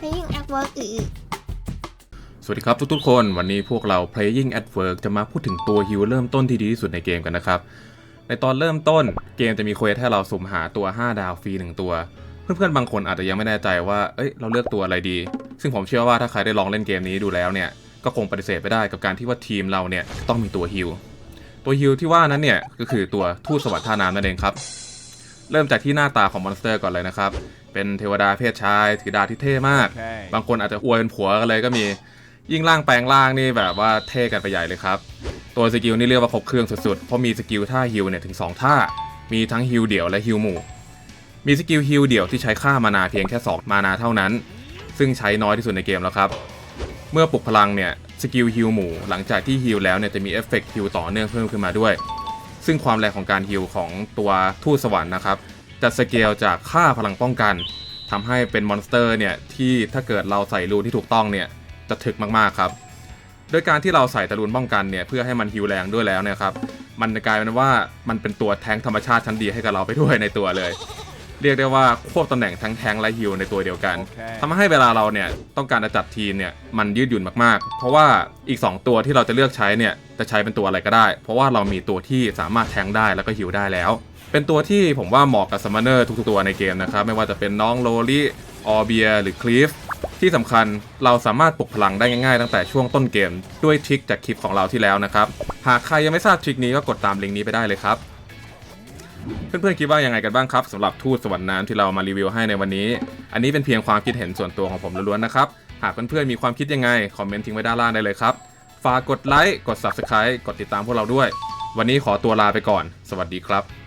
playing at work อือสวัสดีครับทุกๆคน วันนี้พวกเรา Playing at Work จะมาพูดถึงตัวฮิวเริ่มต้นที่ดีที่สุดในเกมกันนะครับ ในตอนเริ่มต้นเกมจะมีเควสให้เราสุ่มหาตัว 5 ดาวฟรี 1 ตัว เพื่อนๆ บางคนอาจจะยังไม่แน่ใจว่า เอ้ย เราเลือกตัวอะไรดี ซึ่งผมเชื่อว่าถ้าใครได้ลองเล่นเกมนี้ดูแล้วเนี่ย ก็คงปฏิเสธไม่ได้กับการที่ว่าทีมเราเนี่ยต้องมีตัวฮิว ตัวฮิวที่ว่านั้นเนี่ยก็คือตัวทูตสวรรค์ท่าน้ำนั่นเองครับ เริ่มจากที่หน้าตาของมอนสเตอร์ก่อนเลยนะครับ เป็นเทวดาเพศชายถือดาบที่เท่มากโอเคบางคนอาจจะอวยเป็นผัวกันเลยก็มี ยิ่งร่างแปลงร่างนี่แบบว่าเท่กันไปใหญ่เลยครับ ตัวสกิลนี่เรียกว่าครบเครื่องสุดๆ เพราะมีสกิลท่าฮิลเนี่ยถึง 2 ท่า มีทั้งฮิลเดี่ยวและฮิลหมู่ มีสกิลฮิลเดี่ยวที่ใช้ค่ามานาเพียงแค่ 2 มานาเท่านั้น ซึ่งใช้น้อยที่สุดในเกมแล้วครับ เมื่อปลุกพลังเนี่ยสกิลฮิลหมู่หลังจากที่ฮิลแล้วเนี่ยจะมีเอฟเฟกต์ฮิลต่อเนื่องเพิ่มขึ้นมาด้วย ซึ่งความแรงของการฮิลของตัวทูตสวรรค์นะครับ จะสเกลจากค่าพลังป้องกันทำให้เป็นมอนสเตอร์เนี่ยที่ถ้าเกิดเราใส่รูนที่ถูกต้องเนี่ยจะถึกมากๆครับโดยการที่เราใส่ตะลุนป้องกันเนี่ยเพื่อให้มันฮิวแรงด้วยแล้วเนี่ยครับมันจะกลายเป็นว่ามันเป็นตัวแทงธรรมชาติชั้นดีให้กับเราไปด้วยในตัวเลย เรียกได้ว่าควบตำแหน่งทั้งแทงค์และฮิวในตัวเดียวกันโอเคทำให้เวลาเราเนี่ยต้องการจะจัดทีมเนี่ยมันยืดหยุ่นมากๆ เพราะว่าอีก 2 ตัวที่เราจะเลือกใช้เนี่ยจะใช้เป็นตัวอะไรก็ได้ เพราะว่าเรามีตัวที่สามารถแทงค์ได้แล้วก็ฮิวได้แล้ว เป็นตัวที่ผมว่าเหมาะกับซัมมอนเนอร์ทุกๆตัวในเกมนะครับไม่ว่าจะเป็นน้องโลลี่ออเบียหรือคลีฟที่สำคัญเราสามารถปลุกพลังได้ง่ายๆ ตั้งแต่ช่วงต้นเกม ด้วยทริคจากคลิปของเราที่แล้วนะครับ หากใครยังไม่ทราบทริคนี้ก็กดตามลิงก์นี้ไปได้เลยครับ เพื่อนๆคิดว่ายังไงกันบ้างครับสำหรับทูตสวรรค์น้ำที่เรามารีวิวให้ในวันนี้ อันนี้เป็นเพียงความคิดเห็นส่วนตัวของผมล้วนๆนะครับ หากเพื่อนๆมีความคิดยังไง คอมเมนต์ทิ้งไว้ด้านล่างได้เลยครับ ฝากกดไลค์ กด Subscribe กดติดตามพวกเราด้วย วันนี้ขอตัวลาไปก่อน สวัสดีครับ